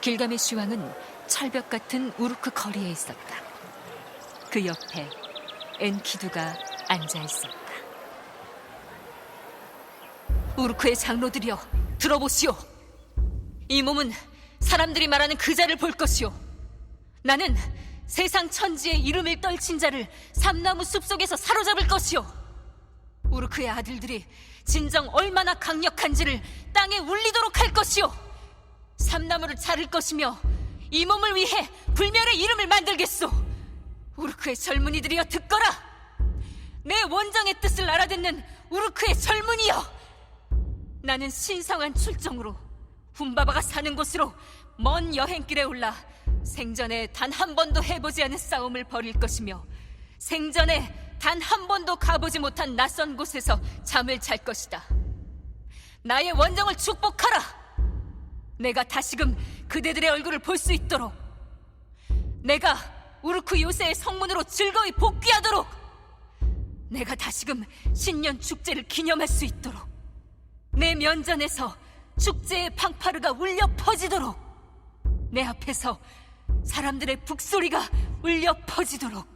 길가메시 왕은 철벽 같은 우르크 거리에 있었다. 그 옆에 엔키두가 앉아 있었다. 우르크의 장로들이여 들어보시오. 이 몸은 사람들이 말하는 그 자를 볼 것이오. 나는 세상 천지의 이름을 떨친 자를 삼나무 숲속에서 사로잡을 것이오. 우르크의 아들들이 진정 얼마나 강력한지를 땅에 울리도록 할 것이오. 삼나무를 자를 것이며 이 몸을 위해 불멸의 이름을 만들겠소. 우르크의 젊은이들이여 듣거라. 내 원정의 뜻을 알아듣는 우르크의 젊은이여. 나는 신성한 출정으로 훈바바가 사는 곳으로 먼 여행길에 올라 생전에 단 한 번도 해보지 않은 싸움을 벌일 것이며 생전에 단 한 번도 가보지 못한 낯선 곳에서 잠을 잘 것이다. 나의 원정을 축복하라. 내가 다시금 그대들의 얼굴을 볼 수 있도록 내가 우르크 요새의 성문으로 즐거이 복귀하도록 내가 다시금 신년 축제를 기념할 수 있도록 내 면전에서 축제의 팡파르가 울려 퍼지도록 내 앞에서 사람들의 북소리가 울려 퍼지도록